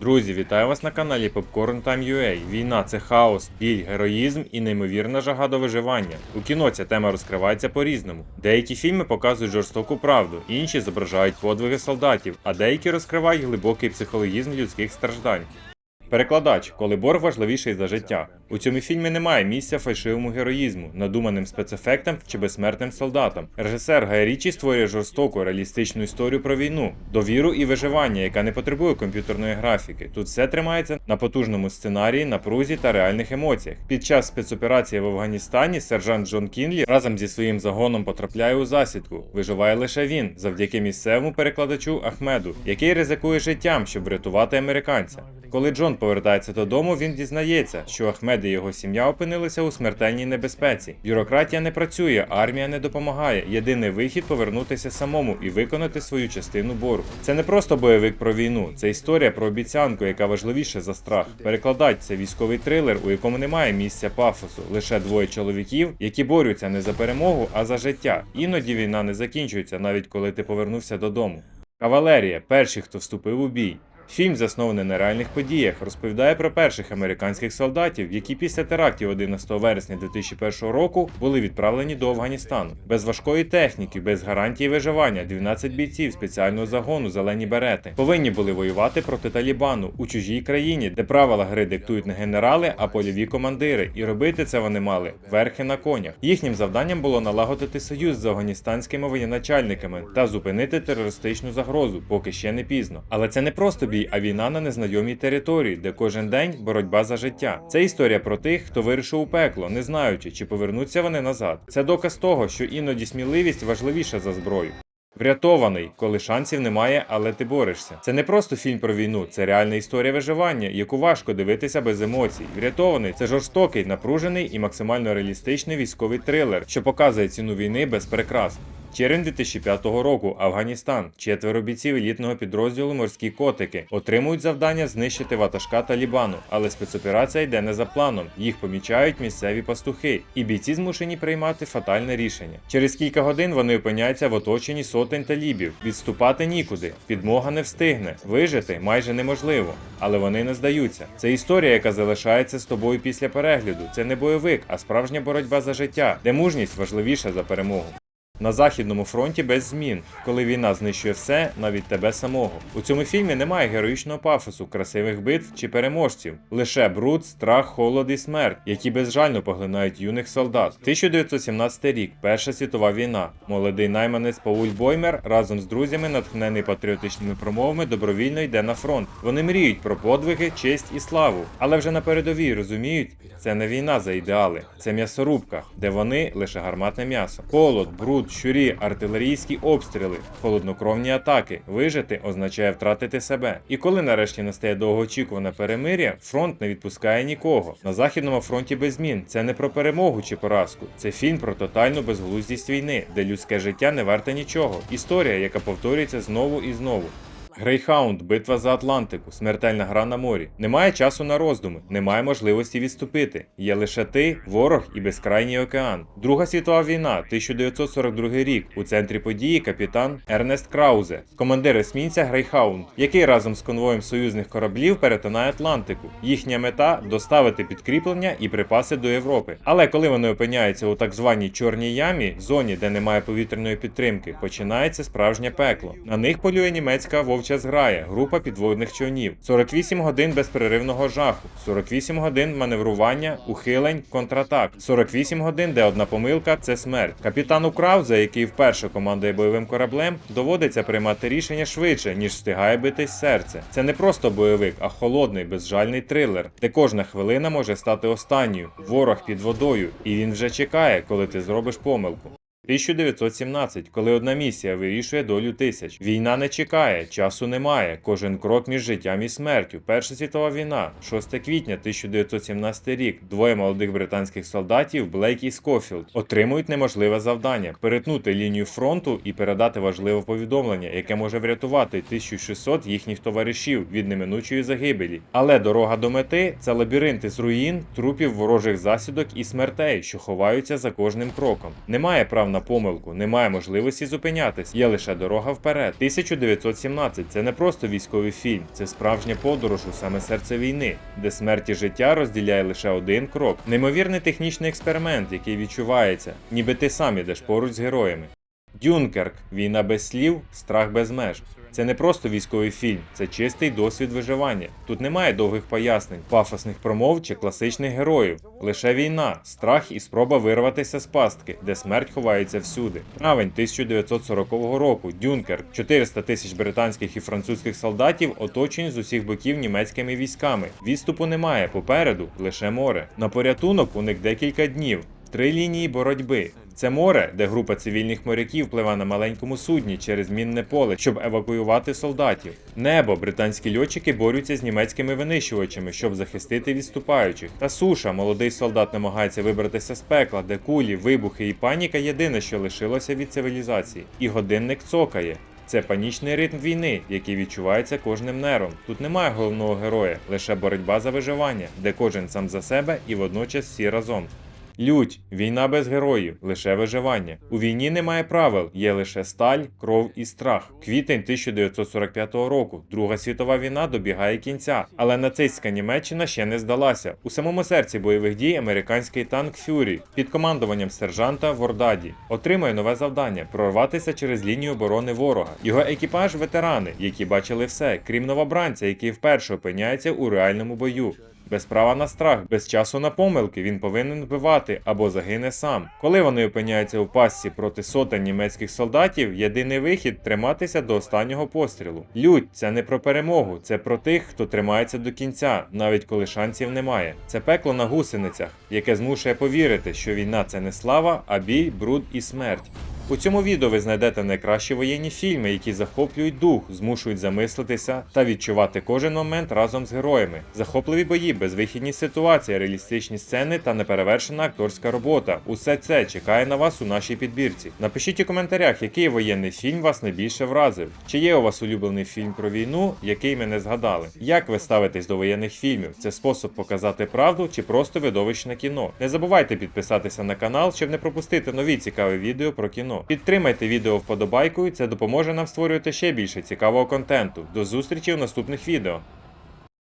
Друзі, вітаю вас на каналі Popcorn Time. Війна це хаос, біль, героїзм і неймовірна жага до виживання. У кіно ця тема розкривається по-різному. Деякі фільми показують жорстоку правду, інші зображають подвиги солдатів, а деякі розкривають глибокий психологізм людських страждань. Перекладач, коли борг важливіший за життя. У цьому фільмі немає місця фальшивому героїзму, надуманим спецефектам чи безсмертним солдатам. Режисер Гай Річі створює жорстоку реалістичну історію про війну, довіру і виживання, яка не потребує комп'ютерної графіки. Тут все тримається на потужному сценарії, напрузі та реальних емоціях. Під час спецоперації в Афганістані сержант Джон Кінлі разом зі своїм загоном потрапляє у засідку. Виживає лише він, завдяки місцевому перекладачу Ахмеду, який ризикує життям, щоб врятувати американця. Коли Джон повертається додому, він дізнається, що Ахмед і його сім'я опинилися у смертельній небезпеці. Бюрократія не працює, армія не допомагає. Єдиний вихід повернутися самому і виконати свою частину боргу. Це не просто бойовик про війну, це історія про обіцянку, яка важливіша за страх. Перекладач це військовий трилер, у якому немає місця пафосу, лише двоє чоловіків, які борються не за перемогу, а за життя. Іноді війна не закінчується, навіть коли ти повернувся додому. Кавалерія перші, хто вступив у бій. Фільм, заснований на реальних подіях, розповідає про перших американських солдатів, які після терактів 11 вересня 2001 року були відправлені до Афганістану. Без важкої техніки, без гарантії виживання, 12 бійців спеціального загону зелені берети повинні були воювати проти Талібану у чужій країні, де правила гри диктують не генерали, а польові командири. І робити це вони мали верхи на конях. Їхнім завданням було налагодити союз з афганістанськими воєначальниками та зупинити терористичну загрозу, поки ще не пізно. Але це не просто бій, а війна на незнайомій території, де кожен день боротьба за життя. Це історія про тих, хто вирішив у пекло, не знаючи, чи повернуться вони назад. Це доказ того, що іноді сміливість важливіша за зброю. Врятований, коли шансів немає, але ти борешся. Це не просто фільм про війну, це реальна історія виживання, яку важко дивитися без емоцій. Врятований це жорстокий, напружений і максимально реалістичний військовий трилер, що показує ціну війни без прикрас. Червень 2005 року Афганістан. Четверо бійців елітного підрозділу морські котики отримують завдання знищити ватажка Талібану, але спецоперація йде не за планом. Їх помічають місцеві пастухи, і бійці змушені приймати фатальне рішення. Через кілька годин вони опиняються в оточенні сотень талібів. Відступати нікуди, підмога не встигне, вижити майже неможливо, але вони не здаються. Це історія, яка залишається з тобою після перегляду. Це не бойовик, а справжня боротьба за життя, де мужність важливіша за перемогу. На західному фронті без змін, коли війна знищує все, навіть тебе самого. У цьому фільмі немає героїчного пафосу, красивих битв чи переможців, лише бруд, страх, холод і смерть, які безжально поглинають юних солдат. 1917 рік, Перша світова війна. Молодий найманець Пауль Боймер разом з друзями, натхнений патріотичними промовами, добровільно йде на фронт. Вони мріють про подвиги, честь і славу, але вже на передовій розуміють, це не війна за ідеали, це м'ясорубка, де вони лише гарматне м'ясо. Холод, бруд, щурі, артилерійські обстріли, холоднокровні атаки. Вижити означає втратити себе. І коли нарешті настає довгоочікуване перемир'я, фронт не відпускає нікого. На західному фронті без змін. Це не про перемогу чи поразку. Це фільм про тотальну безглуздість війни, де людське життя не варте нічого. Історія, яка повторюється знову і знову. Грейхаунд, битва за Атлантику, смертельна гра на морі. Немає часу на роздуми, немає можливості відступити. Є лише ти, ворог і безкрайній океан. Друга світова війна, 1942 рік. У центрі події капітан Ернест Краузе, командир есмінця Грейхаунд, який разом з конвоєм союзних кораблів перетинає Атлантику. Їхня мета доставити підкріплення і припаси до Європи. Але коли вони опиняються у так званій чорній ямі, зоні, де немає повітряної підтримки, починається справжнє пекло. На них полює німецька вовча зграя, група підводних човнів, 48 годин безперервного жаху, 48 годин маневрування, ухилень, контратак, 48 годин, де одна помилка це смерть. Капітану Краузе, який вперше командує бойовим кораблем, доводиться приймати рішення швидше, ніж встигає битись серце. Це не просто бойовик, а холодний, безжальний трилер, де кожна хвилина може стати останньою. Ворог під водою, і він вже чекає, коли ти зробиш помилку. 1917, коли одна місія вирішує долю тисяч. Війна не чекає, часу немає. Кожен крок між життям і смертю. Перша світова війна, 6 квітня 1917 рік. Двоє молодих британських солдатів, Блейк і Скофілд, отримують неможливе завдання перетнути лінію фронту і передати важливе повідомлення, яке може врятувати 1600 їхніх товаришів від неминучої загибелі. Але дорога до мети це лабіринти з руїн, трупів ворожих засідок і смертей, що ховаються за кожним кроком. Немає прав на на помилку, немає можливості зупинятись, є лише дорога вперед. 1917 це не просто військовий фільм, це справжня подорож у саме серце війни, де смерть і життя розділяє лише один крок. Неймовірний технічний експеримент, який відчувається, ніби ти сам ідеш поруч з героями. Дюнкерк війна без слів, страх без меж. Це не просто військовий фільм, це чистий досвід виживання. Тут немає довгих пояснень, пафосних промов чи класичних героїв. Лише війна, страх і спроба вирватися з пастки, де смерть ховається всюди. Травень 1940 року. Дюнкерк. 400 тисяч британських і французьких солдатів оточені з усіх боків німецькими військами. Відступу немає. Попереду лише море. На порятунок у них декілька днів. Три лінії боротьби. Це море, де група цивільних моряків пливе на маленькому судні через мінне поле, щоб евакуювати солдатів. Небо британські льотчики борються з німецькими винищувачами, щоб захистити відступаючих. Та суша, молодий солдат намагається вибратися з пекла, де кулі, вибухи і паніка єдине, що лишилося від цивілізації. І годинник цокає. Це панічний ритм війни, який відчувається кожним нервом. Тут немає головного героя, лише боротьба за виживання, де кожен сам за себе і водночас всі разом. Лють, війна без героїв, лише виживання. У війні немає правил, є лише сталь, кров і страх. Квітень 1945 року. Друга світова війна добігає кінця, але нацистська Німеччина ще не здалася. У самому серці бойових дій американський танк Фюрі під командуванням сержанта Вордаді отримує нове завдання прорватися через лінію оборони ворога. Його екіпаж ветерани, які бачили все, крім новобранця, який вперше опиняється у реальному бою. Без права на страх, без часу на помилки він повинен вбивати або загине сам. Коли вони опиняються у пастці проти сотень німецьких солдатів, єдиний вихід триматися до останнього пострілу. Лють це не про перемогу, це про тих, хто тримається до кінця, навіть коли шансів немає. Це пекло на гусеницях, яке змушує повірити, що війна це не слава, а біль, бруд і смерть. У цьому відео ви знайдете найкращі воєнні фільми, які захоплюють дух, змушують замислитися та відчувати кожен момент разом з героями. Захопливі бої, безвихідні ситуації, реалістичні сцени та неперевершена акторська робота. Усе це чекає на вас у нашій підбірці. Напишіть у коментарях, який воєнний фільм вас найбільше вразив. Чи є у вас улюблений фільм про війну, який ми не згадали? Як ви ставитесь до воєнних фільмів? Це спосіб показати правду чи просто видовищне кіно? Не забувайте підписатися на канал, щоб не пропустити нові цікаві відео про кіно. Підтримайте відео вподобайкою, це допоможе нам створювати ще більше цікавого контенту. До зустрічі в наступних відео.